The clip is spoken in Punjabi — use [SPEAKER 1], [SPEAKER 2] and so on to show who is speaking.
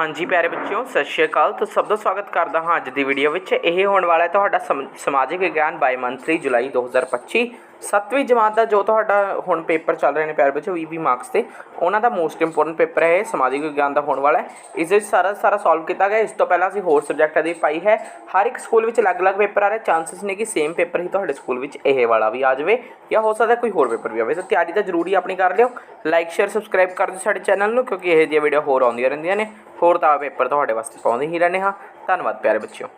[SPEAKER 1] ਹਾਂਜੀ ਪਿਆਰੇ ਬੱਚਿਓ, ਸਤਿ ਸ਼੍ਰੀ ਅਕਾਲ। ਤੁਸੀਂ ਸਭ ਦਾ ਸਵਾਗਤ ਕਰਦਾ ਹਾਂ ਅੱਜ ਦੀ ਵੀਡੀਓ ਵਿੱਚ। ਇਹ ਹੋਣ ਵਾਲਾ ਹੈ ਤੁਹਾਡਾ ਸਮ- ਸਮਾਜਿਕ ਵਿਗਿਆਨ ਬਾਈ ਮੰਥਲੀ ਜੁਲਾਈ 2025 ਸੱਤਵੀਂ ਜਮਾਤ ਦਾ ਜੋ ਤੁਹਾਡਾ ਹੁਣ ਪੇਪਰ ਚੱਲ ਰਹੇ ਨੇ ਪਿਆਰੇ ਬੱਚਿਓ 20 20 ਮਾਰਕਸ ਤੇ ਉਹਨਾਂ ਦਾ ਮੋਸਟ ਇੰਪੋਰਟੈਂਟ ਪੇਪਰ ਹੈ, ਇਹ ਸਮਾਜਿਕ ਵਿਗਿਆਨ ਦਾ ਹੋਣ ਵਾਲਾ ਹੈ। ਇਸ ਵਿੱਚ ਸਾਰਾ ਸਾਰਾ ਸੋਲਵ ਕੀਤਾ ਗਿਆ, ਇਸ ਤੋਂ ਪਹਿਲਾਂ ਅਸੀਂ ਹੋਰ ਸਬਜੈਕਟਾਂ ਦੀ ਪਾਈ ਹੈ। ਹਰ ਇੱਕ ਸਕੂਲ ਵਿੱਚ ਅਲੱਗ-ਅਲੱਗ ਪੇਪਰ ਆ ਰਹੇ ਚਾਂਸਸ ਨੇ ਕਿ ਸੇਮ ਪੇਪਰ ਹੀ ਤੁਹਾਡੇ ਸਕੂਲ ਵਿੱਚ ਇਹ ਵਾਲਾ ਵੀ ਆ ਜਾਵੇ, ਜਾਂ ਹੋ ਸਕਦਾ ਕੋਈ ਹੋਰ ਪੇਪਰ ਵੀ ਆਵੇ। ਤਾਂ ਤਿਆਰੀ ਤਾਂ ਜ਼ਰੂਰੀ ਆਪਣੀ ਕਰ ਲਿਓ। ਲਾਈਕ ਸ਼ੇਅਰ ਸਬਸਕ੍ਰਾਈਬ ਕਰ ਦਿਓ ਸਾਡੇ ਚੈਨਲ ਨੂੰ, ਕਿਉਂਕਿ ਇਹ ਜਿਹੀਆਂ ਵੀਡੀਓ ਹੋਰ ਆਉਂਦੀਆਂ ਰਹਿੰਦੀਆਂ ਨੇ। ਹੋਰ ਤਾਂ ਪੇਪਰ ਤੁਹਾਡੇ ਵਾਸਤੇ ਪਾਉਂਦੇ ਹੀ ਰਹਿੰਦੇ ਹਾਂ। ਧੰਨਵਾਦ ਪਿਆਰੇ ਬੱਚਿਓ।